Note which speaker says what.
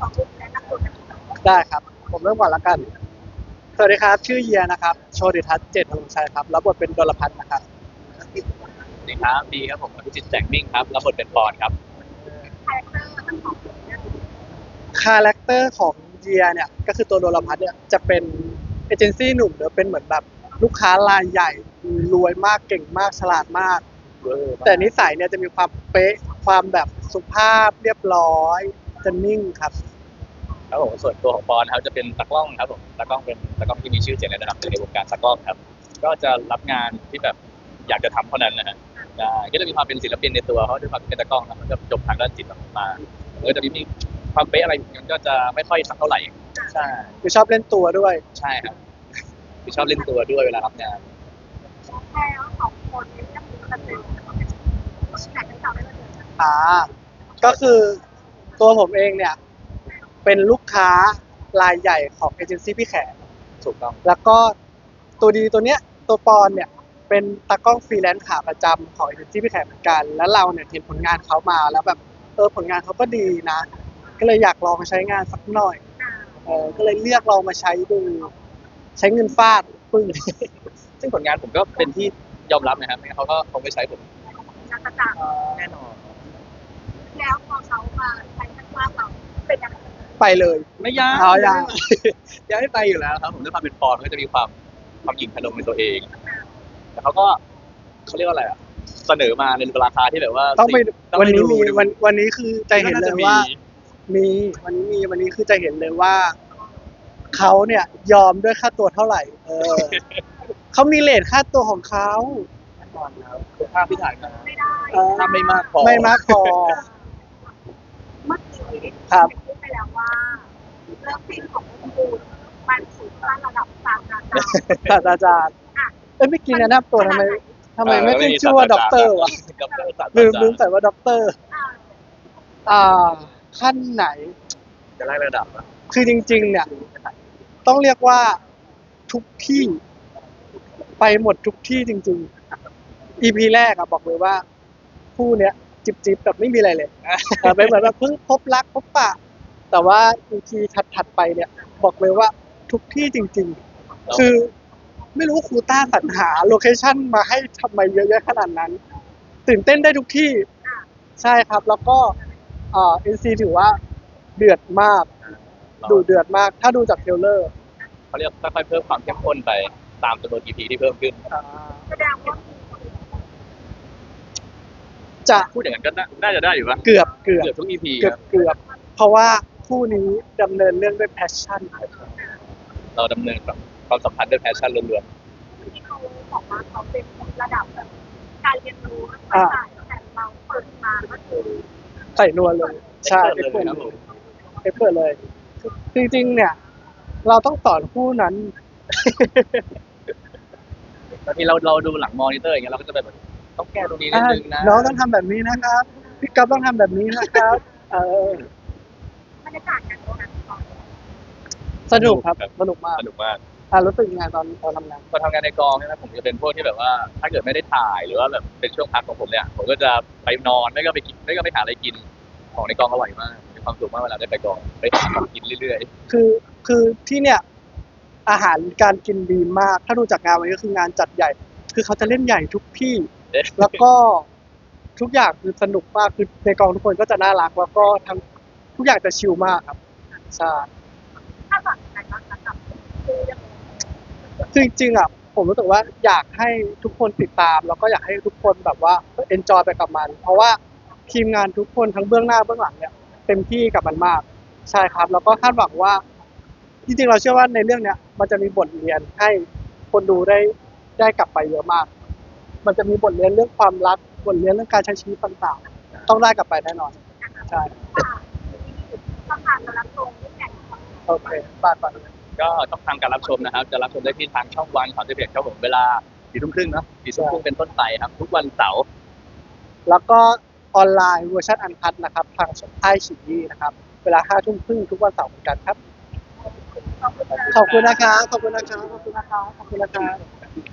Speaker 1: สองคนแนะนำตัวกัน
Speaker 2: ได้ครับ ผมเริ่มก่อนละกัน สวัสดีครับ ชื่อเยียนะครับ โชติทัศน์เจตพลงชัยครับ รับบทเป็นดลพัฒน์นะครับ
Speaker 3: สวัสดีครับดีครับผมอภิจิตแจงมิ่งครับรับบทเป็นปอนครับ
Speaker 1: คาแรคเตอร์ทั้งสองคนเนี่ย
Speaker 2: คาแรคเตอร์ของเยียเนี่ย ก็คือตัวดลพัฒน์เนี่ย จะเป็นเอเจนซี่หนุ่มหรือเป็นเหมือนแบบลูกค้ารายใหญ่ รวยมากเก่งมากฉลาดมาก แต่นิสัยเนี่ยจะมีความเป๊ะ ความแบบสุภาพเรียบร้อย จะนิ่งครับ
Speaker 3: ครับผมส่วนตัวของปอนครับจะเป็นตากล้องครับผมตากล้องเป็นตากล้องที่มีชื่อเสียงในระดับหนึ่งในวงการตากล้องครับ ก็จะรับงานที่แบบอยากจะทำเท่านั้นนะฮะได้ก็จะมีความเป็นศิลปินในตัวเพราะด้วยความที่เป็นตากล้องนะมันก็จบทางด้านจิตมาก็จะมีความเป๊ะอะไรมันก็จะไม่ค่อยสักเท่าไหร่ใช่
Speaker 2: คือชอบเล่นตัวด้วย
Speaker 3: ใช่ครับคือชอบเล่นตัวด้วยเวลารับงาน
Speaker 1: แค่สองคนนี้ก็คือจะเป็นที่ไหนกันต่อได้เลย
Speaker 2: อ่า ก็คือตัวผมเองเนี่ย เป็นลูกค้ารายใหญ่ของเอเจนซี่พี่แขก
Speaker 3: ถูกต้อง
Speaker 2: แล้วก็ตัวดีตัวเนี้ยตัวปอนเนี่ยเป็นตากล้องฟรีแลนซ์ขาประจำของเอเจนซี่พี่แขกเหมือนกัน แล้วเราเนี่ยเห็นผลงานเขามาแล้วแบบเออผลงานเขาก็ดีนะ ก็เลยอยากลองมาใช้งานสักหน่อยเออก็เลยเลือกลองมาใช้ดูใช้เงินฟาดปึ้ง
Speaker 3: ซึ่งผลงานผมก็เป็นที่ยอมรับนะครับไม่งั้นเขาก็คงไม่ใช้ผม
Speaker 1: นักกระจ่าง
Speaker 3: แน่นอน
Speaker 1: แล้วพอเขามาใช้ทักษะเราเป็นยัง ไง
Speaker 2: ไปเลย
Speaker 3: ไม่ยาก
Speaker 2: เอายัง
Speaker 3: ยังไม่ไปอยู่แล้วครับผมด้วยความเป็นปอนก็จะมีความความหยิ่งพนมในตัวเองแต่เขาก็เขาเรียกว่าอะไรอะเสนอมาในราคาที่แบบว่า
Speaker 2: ต้องไป
Speaker 3: ต้อง
Speaker 2: วัน
Speaker 3: ไป
Speaker 2: นี้
Speaker 3: ดู
Speaker 2: มี
Speaker 3: ดู
Speaker 2: วันวันนี้คือใจเห็นเลยว่า
Speaker 3: มี
Speaker 2: มีวันนี้มีวันนี้คือจะเห็นเลยว่าเขาเนี่ย ยอมด้วยค่าตัวเท่าไหร่ เออเขามีเลทค่าตัวของเขา
Speaker 3: แน่นอนครับคือภาพที่ถ่ายมา
Speaker 1: ไม่ได้
Speaker 2: เออ
Speaker 3: ถ้าไม่มากพอ
Speaker 2: ไม่มากพอ
Speaker 1: เมื่อกี้
Speaker 2: ครับ
Speaker 1: พูดไป แล้วว่าเรื่องพินของคุณมันสูงขั้นระดับศาสตราจารย์
Speaker 2: ศาสตราจารย์
Speaker 1: อะ
Speaker 2: เอ้ยไม่กินแนะนำตัวทำไมทำไมไม่ขึ้นชื่อว่าด็อกเตอร์วะ
Speaker 3: ด็อกเตอร์ศาสตรา
Speaker 2: ลืม
Speaker 3: จาร
Speaker 2: ลืม
Speaker 3: ย์
Speaker 2: ใส่ว่าด็อกเตอร์
Speaker 1: อ่า
Speaker 2: อ่า ขั้นไหน
Speaker 3: จะไล่ระดับอะ
Speaker 2: คือจริง ๆ เนี่ย ต้องเรียกว่าทุกที่ ไปหมดทุกที่จริง ๆ EP แรกอะบอกเลยว่า คู่เนี้ยจิบจิบๆแบบไม่มีอะไรเลยเออเป็นเหมือนแบบเพิ่งพบรักพบปะ แต่ว่า EP ถัดๆไปเนี่ย บอกเลยว่าทุกที่จริง ๆ คือไม่รู้ครูต้าสรรหาโลเคชั่นมาให้ทำไมเยอะแยะขนาดนั้น ตื่นเต้นได้ทุกที่ ใช่ครับ แล้วก็เอ่อ NC ถือว่าเดือดมาก ดูเดือดมาก ถ้าดูจากเทรลเลอร์
Speaker 3: เขาเรียกค่อยๆเพิ่มความเข้มข้นไปตามจำนวน EP ที่เพิ่มขึ้น
Speaker 2: อ่า
Speaker 1: แสดงว่า
Speaker 2: จะ
Speaker 3: พูดอย่างนั้นก็น่าน่าจะได้อยู่ปะ
Speaker 2: เกือบเกือบ
Speaker 3: เกือบทุก EP
Speaker 2: เกื
Speaker 3: ค
Speaker 2: อบ
Speaker 3: รับ
Speaker 2: เกือบเพราะว่า คู่นี้ดำเนินเรื่องด้วย passion
Speaker 3: เราดำเนินแบบความสัมพันธ์ด้วยแพชชั่นล้วน
Speaker 1: ที่เขาบอกว่าเขาเป็นระดับแบบการเรียนรู้ภาษาแต่เราเปิดมาก็คือ
Speaker 2: ใส่นวลเลย
Speaker 3: ๆ
Speaker 2: ใช่
Speaker 3: เอ็กซ์
Speaker 2: เอ็ก
Speaker 3: เปิ
Speaker 2: เปิ
Speaker 3: ด
Speaker 2: ด
Speaker 3: เลย
Speaker 2: เลยเอ็กเปิดเลยจริงๆเนี่ย เราต้องสอนคู่นั้น
Speaker 3: บางทีเราเราดูหลังมอนิเตอร์อย่างเงี้ยเราก็จะแบบต้องแก้ตรงนี้นิดนึงนะ
Speaker 2: น้องต้องทำแบบนี้นะครับ พี่กัฟต้องทำแบบนี้นะครับ เออ บ
Speaker 1: รรยากาศการทำงานของเรา
Speaker 2: สนุกครับ สนุกมาก
Speaker 3: สนุกมาก
Speaker 2: อะรู้สึกยังไงตอนตอนทำงาน
Speaker 3: ตอนทำงานในกองเนี่ยนะผมจะเป็นพวกที่แบบว่า ถ้าเกิดไม่ได้ถ่ายหรือว่าแบบเป็นช่วงพักของผมเนี่ย ผมก็จะไปนอนไม่ก็ไปกินไม่ก็ไปหาอะไรกิน ของในกองอร่อยมากมีความสุขมากเวลาได้ไปกองไปหาของกินเรื่อย
Speaker 2: คือคือที่เนี่ย อาหารการกินดีมาก ถ้าดูจากงานวันนี้ก็คืองานจัดใหญ่ คือเขาจะเล่นใหญ่ทุกที่
Speaker 3: ๆเอ๊ะ
Speaker 2: แล้วก็ทุกอย่างคือสนุกมากคือในกองทุกคนก็จะน่ารัก แล้วก็ทั้ง ทุกอย่างจะชิลมากครับใช่
Speaker 1: ถ้าแบบไหนบ้างคะกับคือยัง
Speaker 2: คือจริงๆอะผมรู้สึกว่าอยากให้ทุกคนติดตาม แล้วก็อยากให้ทุกคนแบบว่าเอนจอยไปกับมัน เพราะว่าทีมงานทุกคนทั้งเบื้องหน้าเบื้องหลังเนี่ยเต็มที่กับมันมากใช่ครับ แล้วก็คาดหวังว่า จริงๆเราเชื่อว่าในเรื่องเนี้ยมันจะมีบทเรียนให้คนดูได้ได้กลับไปเยอะมาก มันจะมีบทเรียนเรื่องความรักบทเรียนเรื่องการใช้ชีวิตต่างๆ ต้องได้กลับไปแน่นอนใช่
Speaker 1: ต้องการมารับชมที่ไหน
Speaker 2: โอเคฝากก่อน
Speaker 3: ก็ต้องทางการรับชมนะครับ จะรับชมได้ที่ทางช่องวันสามสิบเอ็ดครับผมเวลาสี่ทุ่มครึ่งเนาะสี่ทุ่มครึ่งเป็นต้นไปครับ ทุกวันเสาร์
Speaker 2: แล้วก็ออนไลน์เวอร์ชันอันคัดนะครับ ทางช่องไอฉีีนะครับ เวลาห้าทุ่มครึ่งทุกวันเสาร์เหมือนกันครับ
Speaker 1: ขอบคุณค่ะ
Speaker 2: ขอบคุณนะครับ ขอบคุณนะครับ ขอบคุณนะครับ ขอบคุณนะครับ